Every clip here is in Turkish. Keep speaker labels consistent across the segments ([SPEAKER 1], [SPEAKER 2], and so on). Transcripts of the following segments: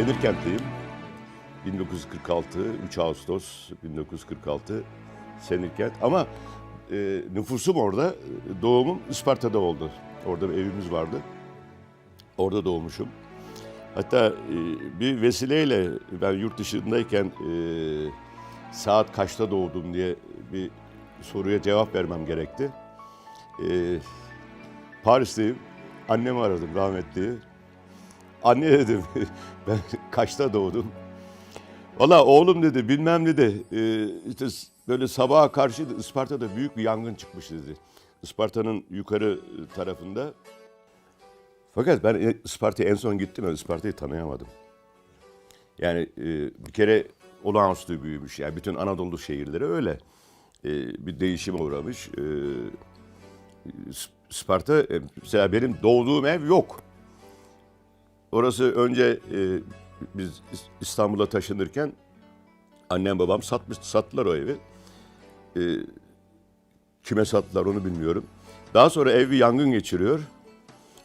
[SPEAKER 1] Senirkent'teyim. 1946, 3 Ağustos 1946 Senirkent. Ama e, nüfusum orada, doğumum Isparta'da oldu. Orada bir evimiz vardı. Orada doğmuşum. Hatta e, bir vesileyle ben yurt dışındayken e, saat kaçta doğdum diye bir soruya cevap vermem gerekti. E, Paris'teyim. Annemi aradım rahmetliyi. Anne dedim ben kaçta doğdum? Valla oğlum dedi bilmem dedi e, işte böyle sabaha karşı Isparta'da büyük bir yangın çıkmış dedi. Isparta'nın yukarı tarafında. Fakat ben e, Isparta'ya en son gittim ve Isparta'yı tanıyamadım. Yani e, bir kere olağanüstü büyümüş. Yani bütün Anadolu şehirleri öyle. E, bir değişime uğramış. E, S- Isparta, e, mesela benim doğduğum ev yok. Orası önce e, biz İs- İstanbul'a taşınırken annem babam satmış, sattılar o evi. E, kime sattılar onu bilmiyorum. Daha sonra ev bir yangın geçiriyor.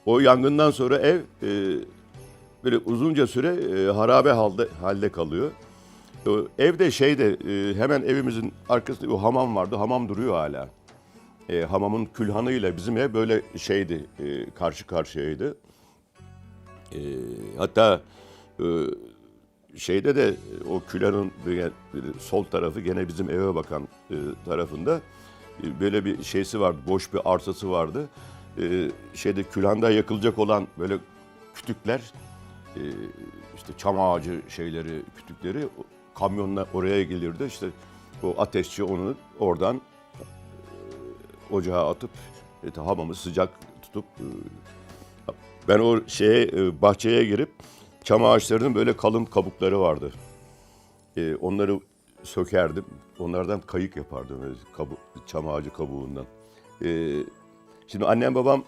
[SPEAKER 1] O yangından sonra ev e, böyle uzunca süre e, harabe halde, halde kalıyor. O evde şeyde e, hemen evimizin arkasında o hamam vardı. Hamam duruyor hala. E, hamamın külhanıyla bizim ev böyle şeydi, e, karşı karşıyaydı. E, hatta e, şeyde de e, o külhanın böyle sol tarafı gene bizim eve bakan e, tarafında e, böyle bir şeysi vardı, boş bir arsası vardı. E, şeyde külhanda yakılacak olan böyle kütükler, e, işte çam ağacı şeyleri, kütükleri kamyonla oraya gelirdi. İşte o ateşçi onu oradan ocağa atıp e, hamamı sıcak tutup e, ben o şeye e, bahçeye girip çam ağaçlarının böyle kalın kabukları vardı. E, onları sökerdim. Onlardan kayık yapardım böyle kabu, çam ağacı kabuğundan. E, şimdi annem babam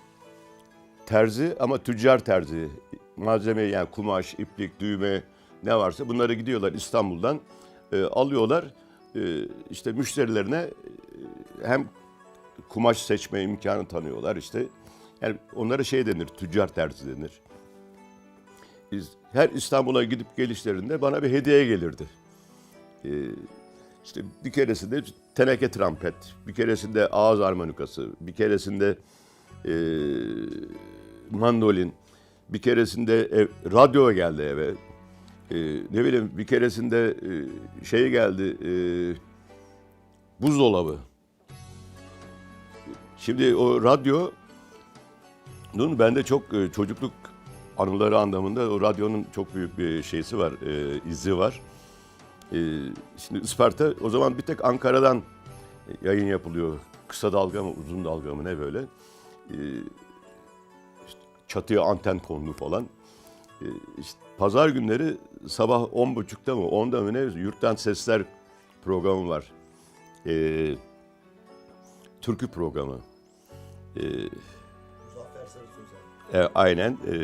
[SPEAKER 1] terzi ama tüccar terzi. Malzeme yani kumaş, iplik, düğme ne varsa bunları gidiyorlar İstanbul'dan e, alıyorlar. E, işte müşterilerine hem kumaş seçme imkanı tanıyorlar işte. Yani onlara şey denir, tüccar terzi denir. Biz her İstanbul'a gidip gelişlerinde bana bir hediye gelirdi. Ee, işte bir keresinde teneke trompet, bir keresinde ağız armonikası, bir keresinde e, mandolin, bir keresinde ev, radyo geldi eve. Ee, ne bileyim bir keresinde e, şey geldi, e, buzdolabı. Şimdi o radyonun bende çok e, çocukluk anıları anlamında o radyonun çok büyük bir şeysi var, e, izi var. E, şimdi Isparta o zaman bir tek Ankara'dan yayın yapılıyor. Kısa dalga mı uzun dalga mı ne böyle. E, işte çatıya anten konulu falan. E, işte pazar günleri sabah 10.30'da mı 10'da mı ne yurttan sesler programı var. E, türkü programı. E, e, aynen. E,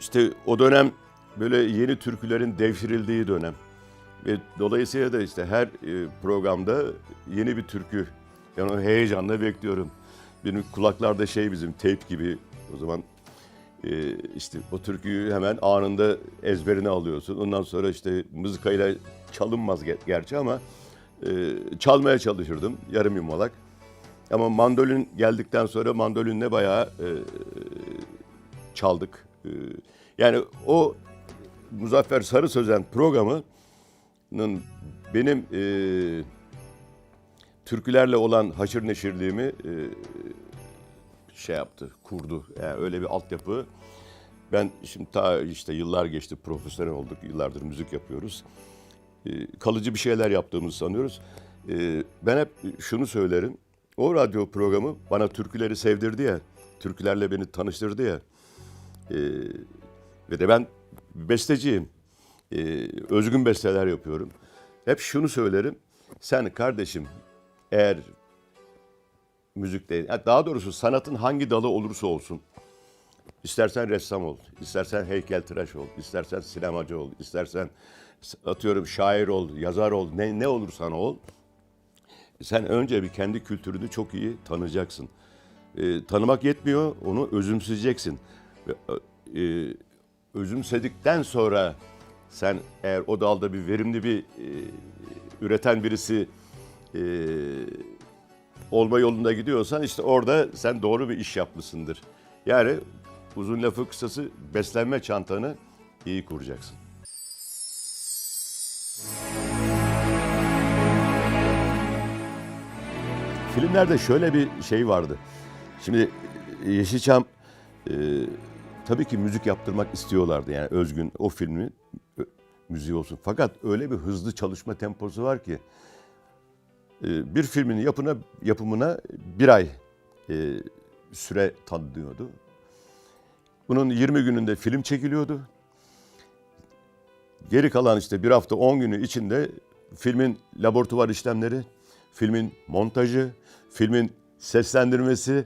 [SPEAKER 1] işte o dönem böyle yeni türkülerin devşirildiği dönem. Ve dolayısıyla da işte her e, programda yeni bir türkü. Yani o heyecanla bekliyorum. Benim kulaklarda şey bizim teyp gibi o zaman e, işte o türküyü hemen anında ezberine alıyorsun. Ondan sonra işte mızıkayla çalınmaz ger- gerçi ama e, çalmaya çalışırdım yarım yumalak. Ama mandolin geldikten sonra mandolinle bayağı e, çaldık. E, yani o Muzaffer Sarı Sözen programının benim e, türkülerle olan haşır neşirliğimi e, şey yaptı, kurdu. Yani öyle bir altyapı. Ben şimdi ta işte yıllar geçti, profesyonel olduk, yıllardır müzik yapıyoruz. E, kalıcı bir şeyler yaptığımızı sanıyoruz. E, ben hep şunu söylerim. O radyo programı bana türküleri sevdirdi ya, türkülerle beni tanıştırdı ya. E, ve de ben besteciyim. E, özgün besteler yapıyorum. Hep şunu söylerim. Sen kardeşim eğer müzikte, daha doğrusu sanatın hangi dalı olursa olsun. İstersen ressam ol, istersen heykeltıraş ol, istersen sinemacı ol, istersen atıyorum şair ol, yazar ol, ne, ne olursan ol. Sen önce bir kendi kültürünü çok iyi tanıyacaksın. Ee, tanımak yetmiyor, onu özümseyeceksin. Ve, e, özümsedikten sonra sen eğer o dalda bir verimli bir e, üreten birisi e, olma yolunda gidiyorsan işte orada sen doğru bir iş yapmışsındır. Yani uzun lafı kısası beslenme çantanı iyi kuracaksın. Filmlerde şöyle bir şey vardı. Şimdi e, Yeşilçam e, tabii ki müzik yaptırmak istiyorlardı. Yani Özgün o filmi ö- müziği olsun. Fakat öyle bir hızlı çalışma temposu var ki e, bir filmin yapına, yapımına bir ay e, süre tanınıyordu. Bunun 20 gününde film çekiliyordu. Geri kalan işte bir hafta 10 günü içinde filmin laboratuvar işlemleri, filmin montajı, filmin seslendirmesi,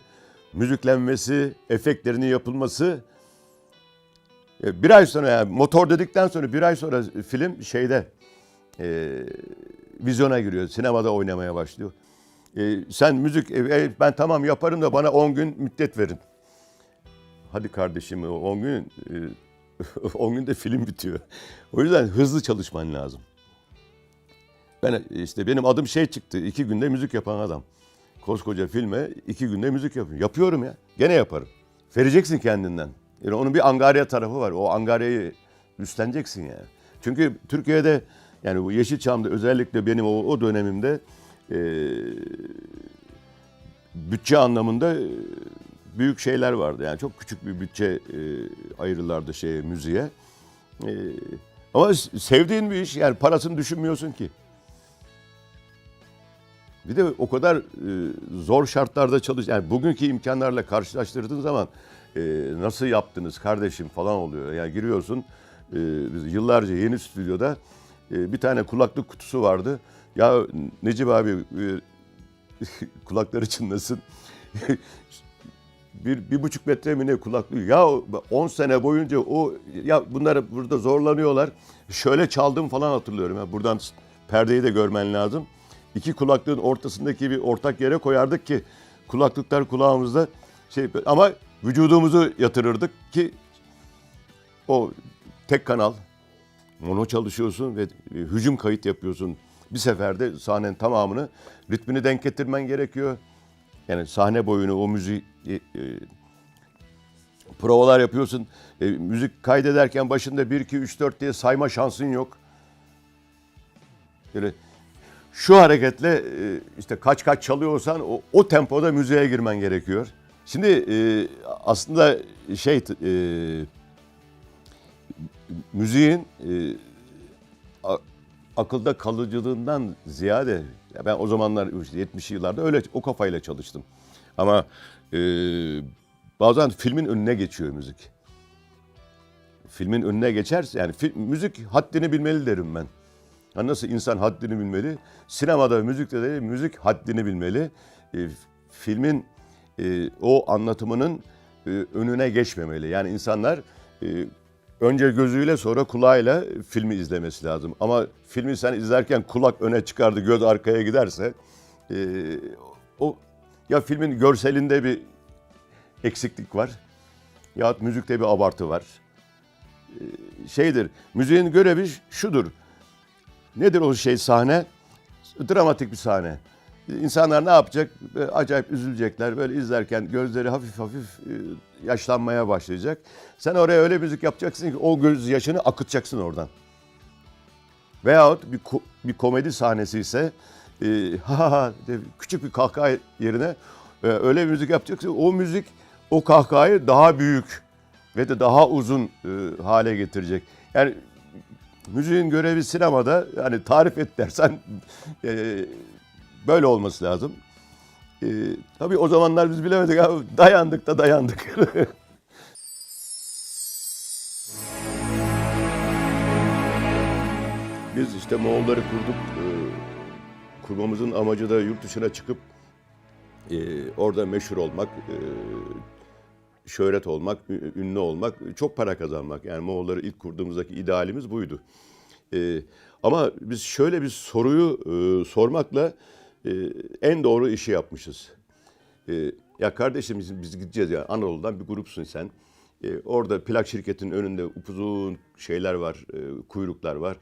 [SPEAKER 1] müziklenmesi, efektlerinin yapılması. E, Bir ay sonra yani motor dedikten sonra bir ay sonra film şeyde e, vizyona giriyor. Sinemada oynamaya başlıyor. E, sen müzik, e, e, ben tamam yaparım da bana 10 gün müddet verin. Hadi kardeşim o 10 gün, e, 10 günde film bitiyor. O yüzden hızlı çalışman lazım. Ben işte benim adım şey çıktı. iki günde müzik yapan adam. Koskoca filme iki günde müzik yapıyorum. Yapıyorum ya. Gene yaparım. Vereceksin kendinden. Yani onun bir angarya tarafı var. O angaryayı üstleneceksin yani. Çünkü Türkiye'de yani bu Yeşilçam'da özellikle benim o, o dönemimde e, bütçe anlamında e, büyük şeyler vardı. Yani çok küçük bir bütçe e, ayrılardı şeye müziğe. E, ama sevdiğin bir iş yani parasını düşünmüyorsun ki. Bir de o kadar e, zor şartlarda çalış. Yani bugünkü imkanlarla karşılaştırdığın zaman e, nasıl yaptınız kardeşim falan oluyor. Yani giriyorsun e, biz yıllarca yeni stüdyoda e, bir tane kulaklık kutusu vardı. Ya Necip abi e, kulakları çınlasın. bir, bir buçuk metre mi ne kulaklığı? Ya 10 sene boyunca o ya bunlar burada zorlanıyorlar. Şöyle çaldım falan hatırlıyorum. Ya. Buradan perdeyi de görmen lazım. İki kulaklığın ortasındaki bir ortak yere koyardık ki kulaklıklar kulağımızda şey ama vücudumuzu yatırırdık ki o tek kanal mono çalışıyorsun ve hücum kayıt yapıyorsun. Bir seferde sahnenin tamamını ritmini denk getirmen gerekiyor. Yani sahne boyunu o müziği e, e, provalar yapıyorsun. E, müzik kaydederken başında 1 2 3 4 diye sayma şansın yok. Böyle şu hareketle e, işte kaç kaç çalıyorsan o, o tempoda müziğe girmen gerekiyor. Şimdi e, aslında şey e, müziğin akılda kalıcılığından ziyade ya ben o zamanlar işte 70'li yıllarda öyle o kafayla çalıştım. Ama bazen filmin önüne geçiyor müzik. Filmin önüne geçerse yani müzik haddini bilmeli derim ben. Ha nasıl insan haddini bilmeli? Sinemada, müzikte de müzik haddini bilmeli. E, filmin e, o anlatımının e, önüne geçmemeli. Yani insanlar e, önce gözüyle sonra kulağıyla filmi izlemesi lazım. Ama filmi sen izlerken kulak öne çıkardı, göz arkaya giderse e, o ya filmin görselinde bir eksiklik var yahut müzikte bir abartı var. E, şeydir, müziğin görevi şudur. Nedir o şey sahne? Dramatik bir sahne. İnsanlar ne yapacak? Acayip üzülecekler. Böyle izlerken gözleri hafif hafif e, yaşlanmaya başlayacak. Sen oraya öyle müzik yapacaksın ki o göz yaşını akıtacaksın oradan. Veyahut bir, ko- bir komedi sahnesi ise e, ha ha küçük bir kahkaha yerine e, öyle bir müzik yapacaksın. O müzik o kahkahayı daha büyük ve de daha uzun e, hale getirecek. Yani müziğin görevi sinemada hani tarif et dersen e, böyle olması lazım. E, tabii o zamanlar biz bilemedik ama dayandık da dayandık. biz işte Moğolları kurduk. E, kurmamızın amacı da yurt dışına çıkıp e, orada meşhur olmak, e, şöhret olmak, ünlü olmak, çok para kazanmak. Yani Moğolları ilk kurduğumuzdaki idealimiz buydu. Ee, ama biz şöyle bir soruyu e, sormakla e, en doğru işi yapmışız. Ee, ya kardeşim biz, biz gideceğiz ya Anadolu'dan bir grupsun sen. E, orada plak şirketinin önünde upuzun şeyler var, e, kuyruklar var.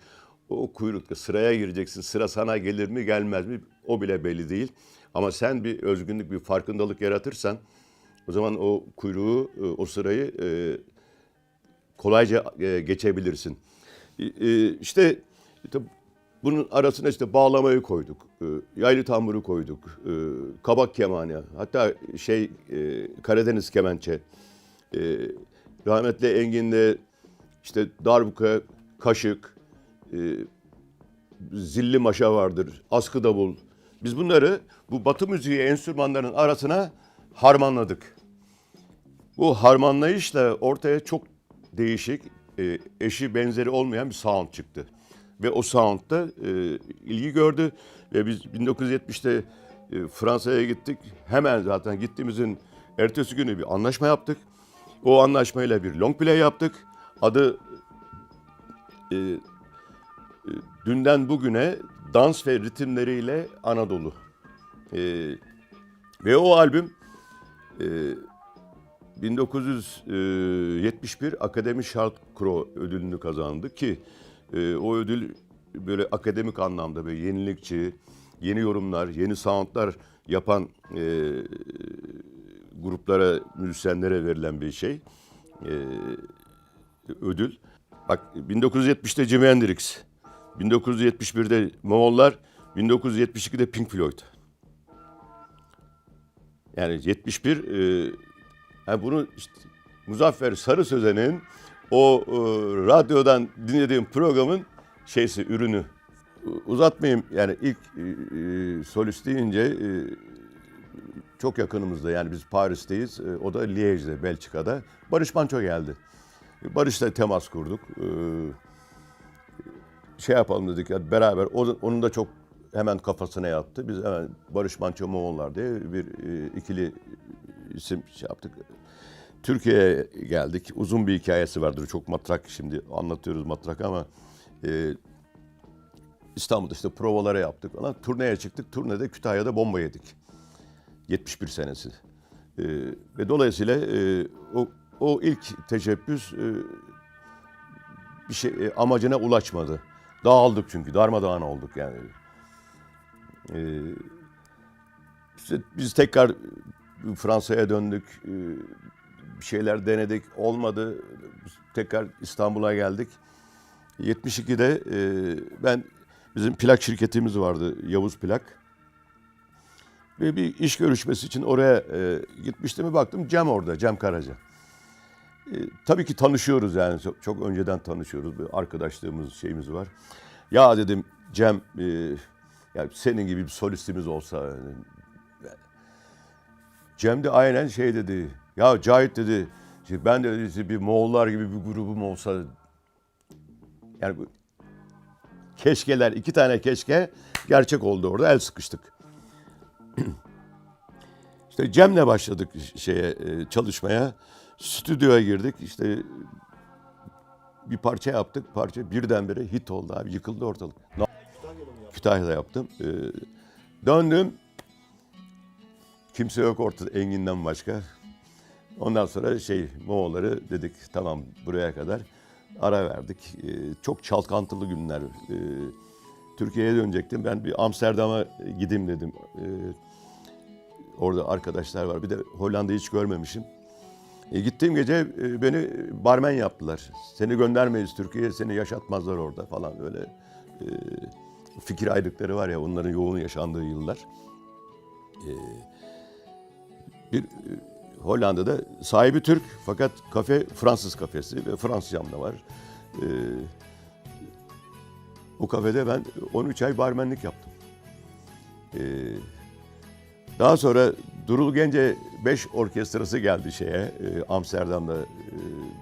[SPEAKER 1] O kuyrukta sıraya gireceksin. Sıra sana gelir mi gelmez mi o bile belli değil. Ama sen bir özgünlük, bir farkındalık yaratırsan o zaman o kuyruğu, e, o sırayı e, kolayca e, geçebilirsin. İşte, bunun arasına işte bağlamayı koyduk, yaylı tamburu koyduk, kabak kemanı, hatta şey Karadeniz kemençe, rahmetli Engin'de işte darbuka, kaşık, zilli maşa vardır, askı davul. Biz bunları bu batı müziği enstrümanların arasına harmanladık. Bu harmanlayışla ortaya çok değişik, e, eşi benzeri olmayan bir sound çıktı. Ve o sound da e, ilgi gördü ve biz 1970'te e, Fransa'ya gittik. Hemen zaten gittiğimizin ertesi günü bir anlaşma yaptık. O anlaşmayla bir long play yaptık. Adı e, dünden bugüne dans ve ritimleriyle Anadolu. E, ve o albüm e, 1971 Akademi Şarkro ödülünü kazandı ki e, o ödül böyle akademik anlamda böyle yenilikçi, yeni yorumlar, yeni soundlar yapan e, gruplara, müzisyenlere verilen bir şey. E, ödül. Bak 1970'te Jimi Hendrix, 1971'de Moğollar, 1972'de Pink Floyd. Yani 71 e, yani bunu işte Muzaffer Sarı Sözen'in o e, radyodan dinlediğim programın şeysi ürünü. Uzatmayayım yani ilk e, e, solist deyince e, çok yakınımızda yani biz Paris'teyiz. E, o da Liège'de, Belçika'da. Barış Manço geldi. Barış'la temas kurduk. E, şey yapalım dedik ya beraber. O, onun da çok hemen kafasına yattı. Biz hemen Barış Manço Moğollar diye bir e, ikili isim şey yaptık. Türkiye'ye geldik. Uzun bir hikayesi vardır. Çok matrak şimdi anlatıyoruz matrak ama e, İstanbul'da işte provalara yaptık falan. Turneye çıktık. Turnede Kütahya'da bomba yedik. 71 senesi. E, ve dolayısıyla e, o, o ilk teşebbüs e, bir şey e, amacına ulaşmadı. Dağıldık çünkü. Darmadağın olduk yani. E, işte biz tekrar Fransa'ya döndük. E, bir şeyler denedik. Olmadı. Tekrar İstanbul'a geldik. 72'de e, ben bizim plak şirketimiz vardı. Yavuz Plak. Ve bir iş görüşmesi için oraya e, gitmiştim. Baktım Cem orada. Cem Karaca. Tabii ki tanışıyoruz yani. Çok, önceden tanışıyoruz. Bir arkadaşlığımız, şeyimiz var. Ya dedim Cem e, senin gibi bir solistimiz olsa Cem de aynen şey dedi. Ya Cahit dedi. işte Ben de dedi, bir Moğollar gibi bir grubum olsa yani bu keşkeler iki tane keşke gerçek oldu orada el sıkıştık. işte Cem'le başladık şeye e, çalışmaya. Stüdyoya girdik. İşte bir parça yaptık. Parça birdenbire hit oldu abi. Yıkıldı ortalık. Kütahya'da yaptım. Ee, döndüm. Kimse yok ortada Engin'den başka. Ondan sonra şey Moğolları dedik tamam buraya kadar ara verdik. Ee, çok çalkantılı günler. Ee, Türkiye'ye dönecektim. Ben bir Amsterdam'a gideyim dedim. Ee, orada arkadaşlar var. Bir de Hollanda'yı hiç görmemişim. E, gittiğim gece e, beni barmen yaptılar. Seni göndermeyiz Türkiye'ye, seni yaşatmazlar orada falan böyle. E, fikir ayrılıkları var ya onların yoğun yaşandığı yıllar. E, bir e, Hollanda'da sahibi Türk fakat kafe Fransız kafesi ve Fransızcam da var. E, o kafede ben 13 ay barmenlik yaptım. E, daha sonra Durul Gence 5 orkestrası geldi şeye e, Amsterdam'da e,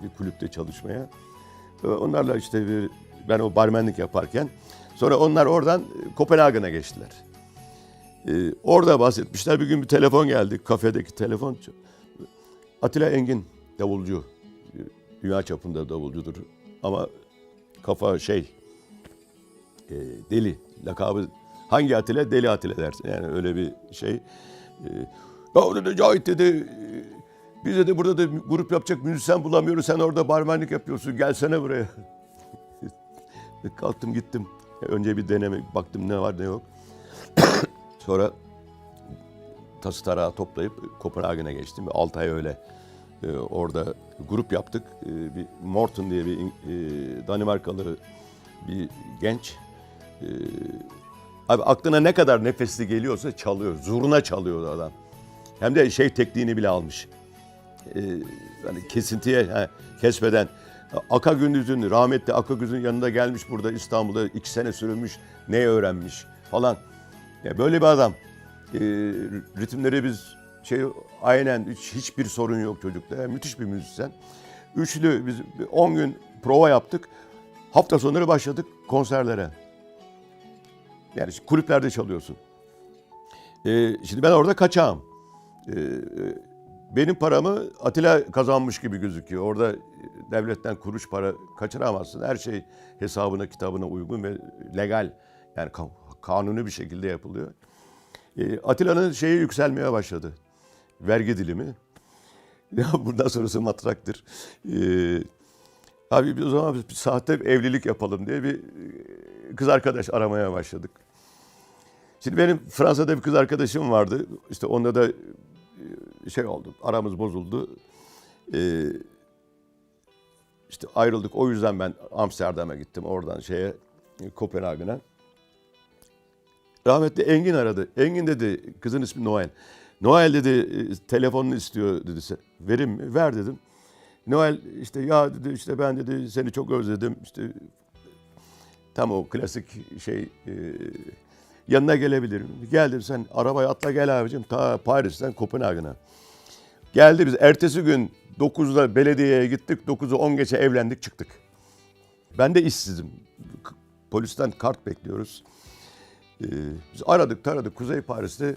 [SPEAKER 1] bir kulüpte çalışmaya. E, onlarla işte bir, ben o barmenlik yaparken sonra onlar oradan Kopenhagen'a geçtiler. E, orada bahsetmişler. Bir gün bir telefon geldi. Kafedeki telefon. Atilla Engin davulcu. E, Dünya çapında davulcudur. Ama kafa şey e, deli. Lakabı hangi Atilla? Deli Atilla dersin. Yani öyle bir şey. E, ya dedi Cahit dedi Biz de burada da grup yapacak müzisyen bulamıyoruz. Sen orada barmenlik yapıyorsun. Gelsene buraya. Kalktım gittim. Önce bir deneme baktım ne var ne yok. Sonra tası tarağı toplayıp Kopenhagen'e geçtim. 6 ay öyle e, orada grup yaptık. E, bir Morton diye bir e, Danimarkalı bir genç. E, abi aklına ne kadar nefesli geliyorsa çalıyor. Zurna çalıyordu adam. Hem de şey tekniğini bile almış. E, hani kesintiye he, kesmeden. Aka Gündüz'ün, rahmetli Aka Gündüz'ün yanında gelmiş burada İstanbul'da iki sene sürünmüş. Ne öğrenmiş falan. Ya böyle bir adam. E, ritimleri biz şey aynen hiç, hiçbir sorun yok çocukta. Yani müthiş bir müzisyen. Üçlü biz 10 gün prova yaptık. Hafta sonları başladık konserlere. Yani kulüplerde çalıyorsun. Ee, şimdi ben orada kaçağım. Ee, benim paramı Atilla kazanmış gibi gözüküyor. Orada devletten kuruş para kaçıramazsın. Her şey hesabına kitabına uygun ve legal. Yani kanuni bir şekilde yapılıyor. Ee, Atilla'nın şeyi yükselmeye başladı. Vergi dilimi. Ya bundan sonrası matraktır. Ee, abi biz o zaman bir sahte evlilik yapalım diye bir e, kız arkadaş aramaya başladık. Şimdi benim Fransa'da bir kız arkadaşım vardı. İşte onda da e, şey oldu, aramız bozuldu. Ee, işte ayrıldık. O yüzden ben Amsterdam'a gittim. Oradan şeye e, Kopenhagen'a. Rahmetli Engin aradı. Engin dedi, kızın ismi Noel. Noel dedi, e, telefonunu istiyor dedi. "Se- Verim mi? Ver dedim. Noel işte ya dedi işte ben dedi seni çok özledim. İşte tam o klasik şey e, yanına gelebilirim. Geldim sen arabaya atla gel abicim ta Paris'ten Kopenhagen'a. Geldi biz ertesi gün 9'da belediyeye gittik. 9'u 10 geçe evlendik çıktık. Ben de işsizim. Polisten kart bekliyoruz. Ee, biz aradık taradık Kuzey Paris'te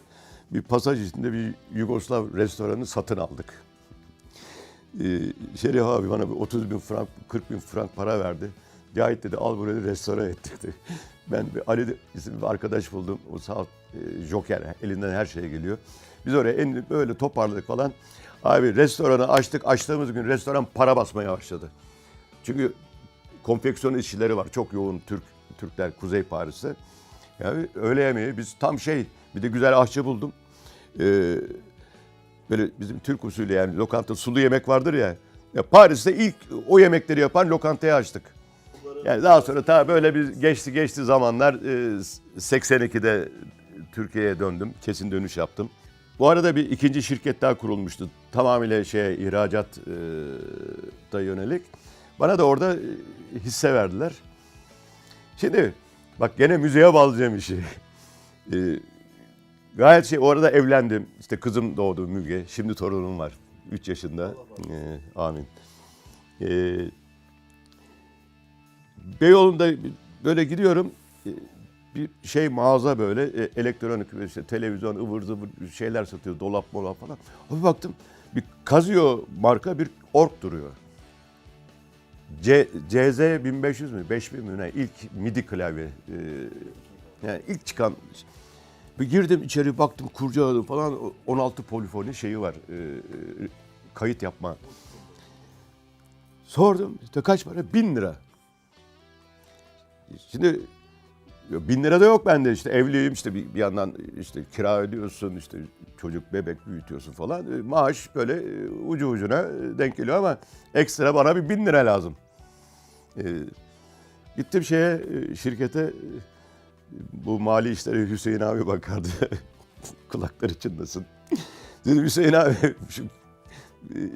[SPEAKER 1] bir pasaj içinde bir Yugoslav restoranı satın aldık. Ee, Şerif abi bana bir 30 bin frank, 40 bin frank para verdi. Cahit dedi al burayı restore et dedi. Ben bir Ali isimli bir arkadaş buldum. O sağ e, joker elinden her şey geliyor. Biz oraya en böyle toparladık falan. Abi restoranı açtık. Açtığımız gün restoran para basmaya başladı. Çünkü konfeksiyon işçileri var. Çok yoğun Türk Türkler Kuzey Paris'te. Yani öğle yemeği biz tam şey bir de güzel aşçı buldum. Ee, böyle bizim Türk usulü yani lokanta sulu yemek vardır ya. ya Paris'te ilk o yemekleri yapan lokantayı açtık. Yani daha sonra tabii böyle bir geçti geçti zamanlar e, 82'de Türkiye'ye döndüm. Kesin dönüş yaptım. Bu arada bir ikinci şirket daha kurulmuştu. Tamamıyla şey ihracat e, da yönelik. Bana da orada e, hisse verdiler. Şimdi bak gene müziğe bağlayacağım işi. Ee, gayet şey o arada evlendim. İşte kızım doğdu Müge. Şimdi torunum var. 3 yaşında. Ee, amin. Ee, Beyoğlu'nda böyle gidiyorum. Ee, Bir şey mağaza böyle e, elektronik işte televizyon ıvır zıvır şeyler satıyor. Dolap molap falan. Bir baktım bir Casio marka bir ork duruyor. C, CZ 1500 mü 5000 mi ne ilk MIDI klavye e, yani ilk çıkan bir girdim içeri baktım kurcaladım falan 16 polifoni şeyi var e, e, kayıt yapma. Sordum işte kaç para? Bin lira. Şimdi bin lira da yok bende işte evliyim işte bir, bir yandan işte kira ödüyorsun işte çocuk bebek büyütüyorsun falan. E, Maaş böyle e, ucu ucuna e, denk geliyor ama ekstra bana bir bin lira lazım. E, gittim şeye şirkete bu mali işleri Hüseyin abi bakardı. Kulakları çınlasın. Dedim Hüseyin abi şu,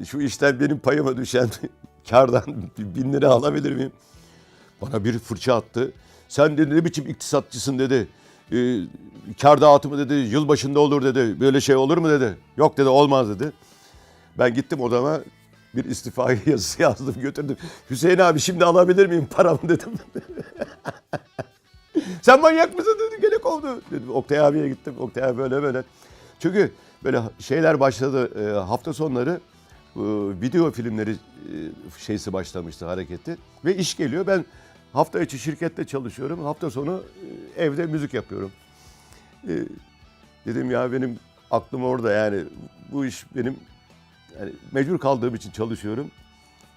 [SPEAKER 1] şu işten benim payıma düşen kardan bin lira alabilir miyim? Bana bir fırça attı. Sen dedi ne biçim iktisatçısın dedi. Ee, kar dağıtımı dedi yılbaşında olur dedi. Böyle şey olur mu dedi. Yok dedi olmaz dedi. Ben gittim odama bir istifa yazısı yazdım götürdüm. Hüseyin abi şimdi alabilir miyim paramı dedim. Sen manyak mısın dedi gene kovdu. Dedim Oktay abiye gittim. Oktay abi böyle böyle. Çünkü böyle şeyler başladı e, hafta sonları e, video filmleri e, şeysi başlamıştı hareketi. Ve iş geliyor. Ben hafta içi şirkette çalışıyorum. Hafta sonu e, evde müzik yapıyorum. E, dedim ya benim aklım orada yani bu iş benim yani mecbur kaldığım için çalışıyorum.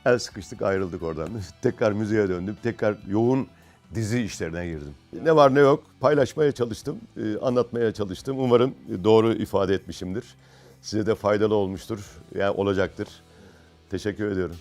[SPEAKER 1] El sıkıştık ayrıldık oradan. tekrar müziğe döndüm. Tekrar yoğun dizi işlerine girdim. Ne var ne yok paylaşmaya çalıştım, e, anlatmaya çalıştım. Umarım doğru ifade etmişimdir. Size de faydalı olmuştur, yani olacaktır. Teşekkür ediyorum.